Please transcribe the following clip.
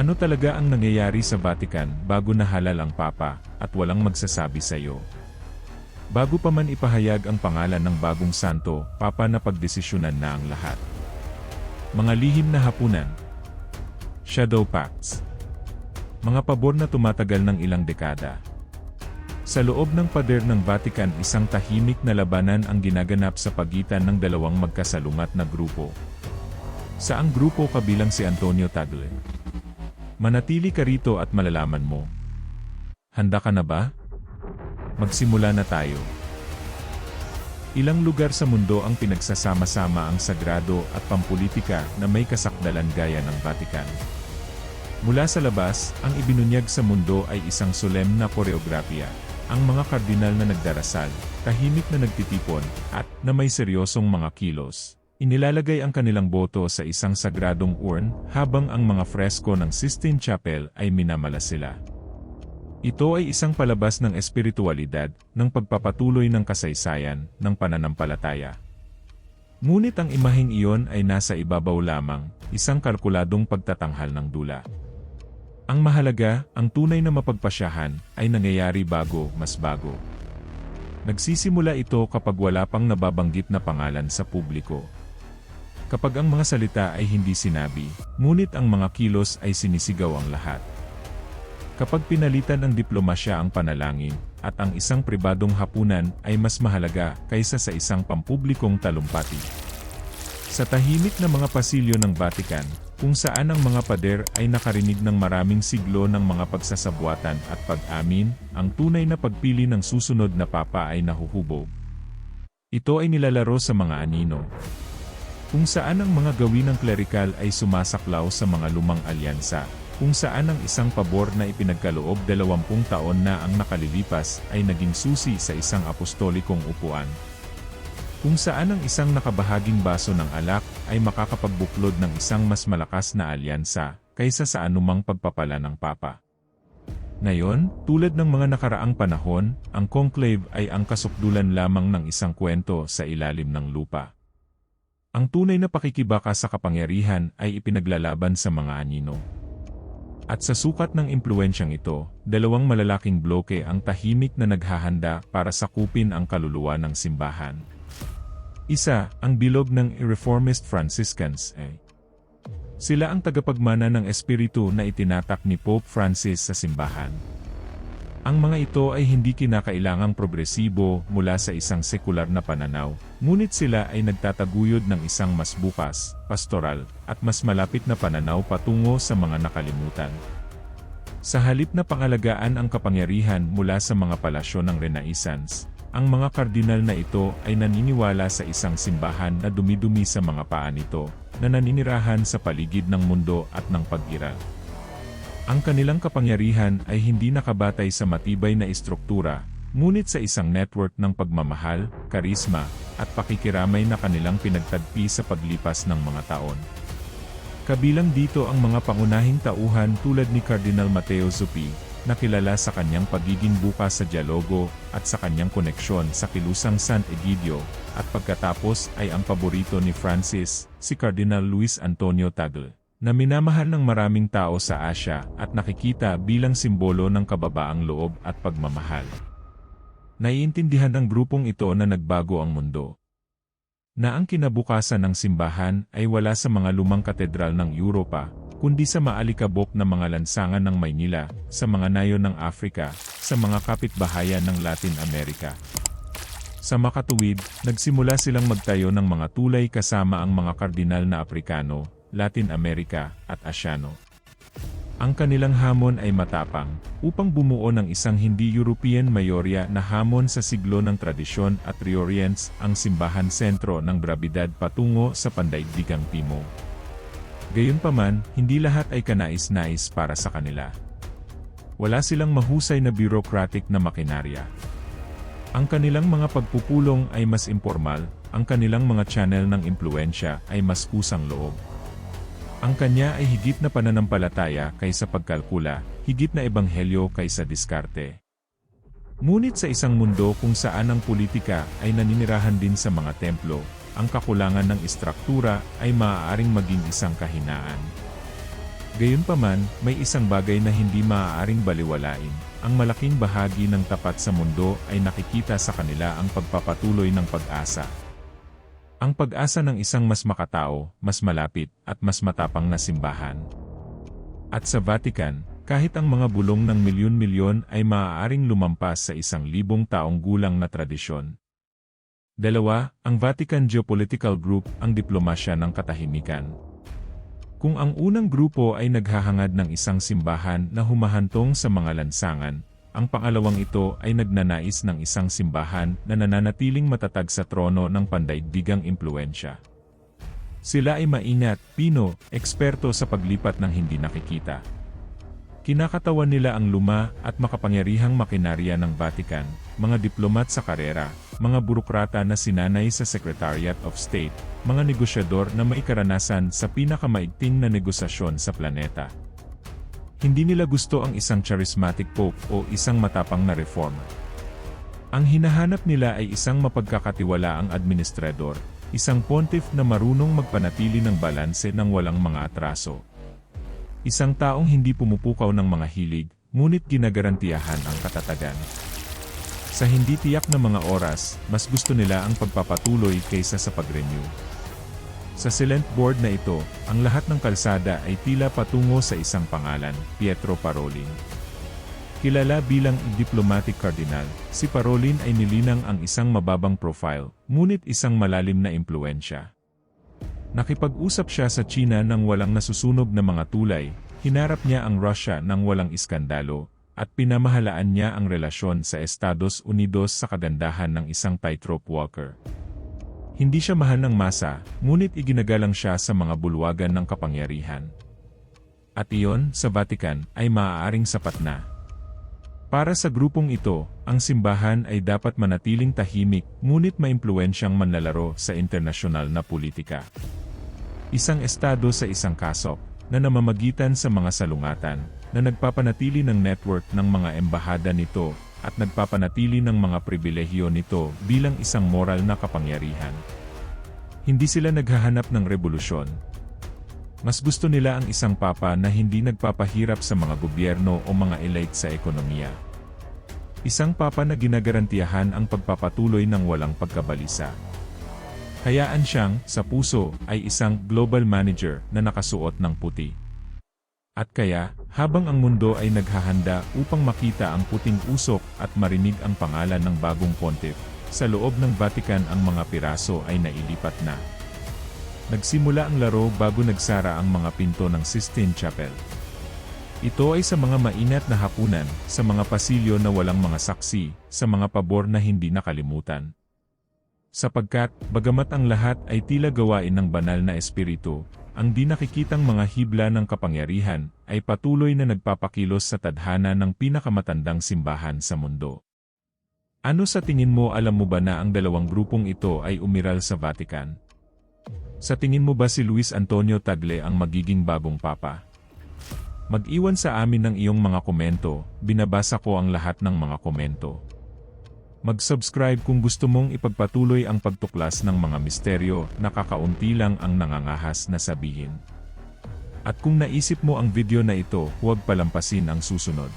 Ano talaga ang nangyayari sa Vatican bago nahalal ang Papa at walang magsasabi sa iyo? Bago pa man ipahayag ang pangalan ng bagong santo, Papa na pagdesisyonan na ang lahat. Mga lihim na hapunan. Shadow Pacts. Mga pabor na tumatagal ng ilang dekada. Sa loob ng pader ng Vatican isang tahimik na labanan ang ginaganap sa pagitan ng dalawang magkasalungat na grupo. Sa ang grupo kabilang si Antonio Tagle. Manatili ka rito at malalaman mo. Handa ka na ba? Magsimula na tayo. Ilang lugar sa mundo ang pinagsasama-sama ang sagrado at pampolitika na may kasakdalan gaya ng Vatican. Mula sa labas, ang ibinunyag sa mundo ay isang solem na koreografiya. Ang mga kardinal na nagdarasal, tahimik na nagtitipon, at na may seryosong mga kilos. Inilalagay ang kanilang boto sa isang sagradong urn habang ang mga fresko ng Sistine Chapel ay minamala sila. Ito ay isang palabas ng espiritualidad, ng pagpapatuloy ng kasaysayan, ng pananampalataya. Ngunit ang imaheng iyon ay nasa ibabaw lamang, isang kalkuladong pagtatanghal ng dula. Ang mahalaga, ang tunay na mapagpasyahan, ay nangyayari bago, mas bago. Nagsisimula ito kapag wala pang nababanggit na pangalan sa publiko. Kapag ang mga salita ay hindi sinabi, ngunit ang mga kilos ay sinisigaw ang lahat. Kapag pinalitan ng diplomasya ang panalangin, at ang isang pribadong hapunan ay mas mahalaga kaysa sa isang pampublikong talumpati. Sa tahimik na mga pasilyo ng Vatican, kung saan ang mga pader ay nakarinig ng maraming siglo ng mga pagsasabwatan at pag-amin, ang tunay na pagpili ng susunod na papa ay nahuhubog. Ito ay nilalaro sa mga anino, kung saan ang mga gawin ng klerikal ay sumasaklaw sa mga lumang alyansa, kung saan ang isang pabor na ipinagkaloob dalawampung taon na ang nakalilipas ay naging susi sa isang apostolikong upuan. Kung saan ang isang nakabahaging baso ng alak ay makakapagbuklod ng isang mas malakas na alyansa kaysa sa anumang pagpapala ng Papa. Ngayon, tulad ng mga nakaraang panahon, ang conclave ay ang kasukdulan lamang ng isang kwento sa ilalim ng lupa. Ang tunay na pakikibaka sa kapangyarihan ay ipinaglalaban sa mga anino. At sa sukat ng impluensyang ito, dalawang malalaking bloke ang tahimik na naghahanda para sakupin ang kaluluwa ng simbahan. Isa, ang bilog ng Reformist Franciscans eh. Sila ang tagapagmana ng espiritu na itinatak ni Pope Francis sa simbahan. Ang mga ito ay hindi kinakailangang progresibo mula sa isang sekular na pananaw, ngunit sila ay nagtataguyod ng isang mas bukas, pastoral, at mas malapit na pananaw patungo sa mga nakalimutan. Sa halip na pangalagaan ang kapangyarihan mula sa mga palasyo ng Renaissance, ang mga kardinal na ito ay naniniwala sa isang simbahan na dumidumi sa mga paa nito, na naninirahan sa paligid ng mundo at ng pag-iral. Ang kanilang kapangyarihan ay hindi nakabatay sa matibay na istruktura, ngunit sa isang network ng pagmamahal, karisma, at pakikiramay na kanilang pinagtagpi sa paglipas ng mga taon. Kabilang dito ang mga pangunahing tauhan tulad ni Cardinal Mateo Zuppi, na kilala sa kanyang pagiging bukas sa dialogo at sa kanyang koneksyon sa kilusang San Egidio, at pagkatapos ay ang paborito ni Francis, si Cardinal Luis Antonio Tagle na minamahal ng maraming tao sa Asya at nakikita bilang simbolo ng kababaang loob at pagmamahal. Naiintindihan ng grupong ito na nagbago ang mundo. Na ang kinabukasan ng simbahan ay wala sa mga lumang katedral ng Europa, kundi sa maalikabok na mga lansangan ng Maynila, sa mga nayon ng Afrika, sa mga kapitbahayan ng Latin America. Sa makatuwid, nagsimula silang magtayo ng mga tulay kasama ang mga kardinal na Aprikano, Latin America, at Asyano. Ang kanilang hamon ay matapang, upang bumuo ng isang hindi European mayorya na hamon sa siglo ng tradisyon at reorients ang simbahan sentro ng brabidad patungo sa pandaigdigang Timo. Gayunpaman, hindi lahat ay kanais-nais para sa kanila. Wala silang mahusay na bureaucratic na makinarya. Ang kanilang mga pagpupulong ay mas informal, ang kanilang mga channel ng impluensya ay mas kusang loob. Ang kanya ay higit na pananampalataya kaysa pagkalkula, higit na ebanghelyo kaysa diskarte. Ngunit sa isang mundo kung saan ang politika ay naninirahan din sa mga templo, ang kakulangan ng istruktura ay maaaring maging isang kahinaan. Gayunpaman, may isang bagay na hindi maaaring baliwalain. Ang malaking bahagi ng tapat sa mundo ay nakikita sa kanila ang pagpapatuloy ng pag-asa. Ang pag-asa ng isang mas makatao, mas malapit, at mas matapang na simbahan. At sa Vatican, kahit ang mga bulong ng milyon-milyon ay maaaring lumampas sa isang libong taong gulang na tradisyon. Dalawa, ang Vatican Geopolitical Group, ang diplomasya ng katahimikan. Kung ang unang grupo ay naghahangad ng isang simbahan na humahantong sa mga lansangan, ang pangalawang ito ay nagnanais ng isang simbahan na nananatiling matatag sa trono ng pandaigdigang impluensya. Sila ay maingat, pino, eksperto sa paglipat ng hindi nakikita. Kinakatawan nila ang luma at makapangyarihang makinarya ng Vatican, mga diplomat sa karera, mga burokrata na sinanay sa Secretariat of State, mga negosyador na may karanasan sa pinakamaigting na negosasyon sa planeta. Hindi nila gusto ang isang charismatic pope o isang matapang na reformer. Ang hinahanap nila ay isang mapagkakatiwalaang administrador, isang pontiff na marunong magpanatili ng balanse ng walang mga atraso. Isang taong hindi pumupukaw ng mga hilig, ngunit ginagarantiyahan ang katatagan. Sa hindi tiyak na mga oras, mas gusto nila ang pagpapatuloy kaysa sa pag-renew. Sa silent board na ito, ang lahat ng kalsada ay tila patungo sa isang pangalan, Pietro Parolin. Kilala bilang diplomatic cardinal, si Parolin ay nilinang ang isang mababang profile, ngunit isang malalim na impluensya. Nakipag-usap siya sa China ng walang nasusunog na mga tulay, hinarap niya ang Russia ng walang iskandalo, at pinamahalaan niya ang relasyon sa Estados Unidos sa kagandahan ng isang tightrope walker. Hindi siya mahal ng masa, ngunit iginagalang siya sa mga bulwagan ng kapangyarihan. At iyon, sa Vatican, ay maaaring sapat na. Para sa grupong ito, ang simbahan ay dapat manatiling tahimik ngunit maimpluensyang manlalaro sa internasyonal na politika. Isang estado sa isang kasok, na namamagitan sa mga salungatan, na nagpapanatili ng network ng mga embahada nito, at nagpapanatili ng mga pribilehyo nito bilang isang moral na kapangyarihan. Hindi sila naghahanap ng revolusyon. Mas gusto nila ang isang papa na hindi nagpapahirap sa mga gobyerno o mga elite sa ekonomiya. Isang papa na ginagarantiyahan ang pagpapatuloy ng walang pagkabalisa. Hayaan siyang, sa puso, ay isang global manager na nakasuot ng puti. At kaya, habang ang mundo ay naghahanda upang makita ang puting usok at marinig ang pangalan ng bagong pontiff, sa loob ng Vatican ang mga piraso ay nailipat na. Nagsimula ang laro bago nagsara ang mga pinto ng Sistine Chapel. Ito ay sa mga mainat na hapunan, sa mga pasilyo na walang mga saksi, sa mga pabor na hindi nakalimutan. Sapagkat, bagamat ang lahat ay tila gawain ng banal na espiritu, ang di nakikitang mga hibla ng kapangyarihan ay patuloy na nagpapakilos sa tadhana ng pinakamatandang simbahan sa mundo. Ano sa tingin mo alam mo ba na ang dalawang grupong ito ay umiral sa Vatican? Sa tingin mo ba si Luis Antonio Tagle ang magiging bagong papa? Mag-iwan sa amin ng iyong mga komento, binabasa ko ang lahat ng mga komento. Mag-subscribe kung gusto mong ipagpatuloy ang pagtuklas ng mga misteryo na kakaunti lang ang nangangahas na sabihin. At kung naisip mo ang video na ito, huwag palampasin ang susunod.